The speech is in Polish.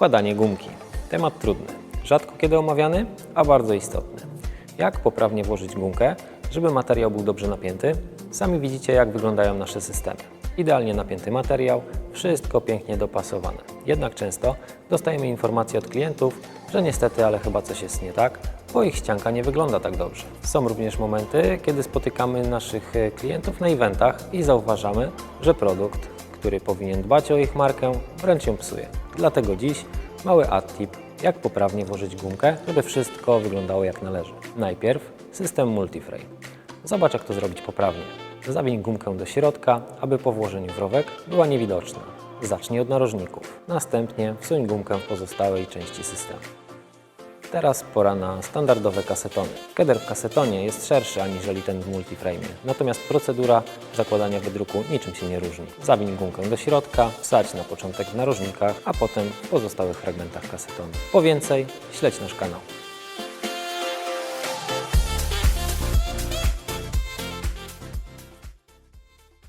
Wkładanie gumki. Temat trudny. Rzadko kiedy omawiany, a bardzo istotny. Jak poprawnie włożyć gumkę, żeby materiał był dobrze napięty? Sami widzicie, jak wyglądają nasze systemy. Idealnie napięty materiał, wszystko pięknie dopasowane. Jednak często dostajemy informacje od klientów, że niestety, ale chyba coś jest nie tak, bo ich ścianka nie wygląda tak dobrze. Są również momenty, kiedy spotykamy naszych e, klientów na eventach i zauważamy, że produkt, który powinien dbać o ich markę, wręcz ją psuje. Dlatego dziś mały ad-tip, jak poprawnie włożyć gumkę, żeby wszystko wyglądało jak należy. Najpierw system multiframe. Zobacz jak to zrobić poprawnie. Zawiń gumkę do środka, aby po włożeniu w rowek była niewidoczna. Zacznij od narożników. Następnie wsuń gumkę w pozostałej części systemu. Teraz pora na standardowe kasetony. Keder w kasetonie jest szerszy aniżeli ten w multiframe, natomiast procedura zakładania wydruku niczym się nie różni. Zawiń gumkę do środka, wsadź na początek w narożnikach, a potem w pozostałych fragmentach kasetonu. Po więcej śledź nasz kanał.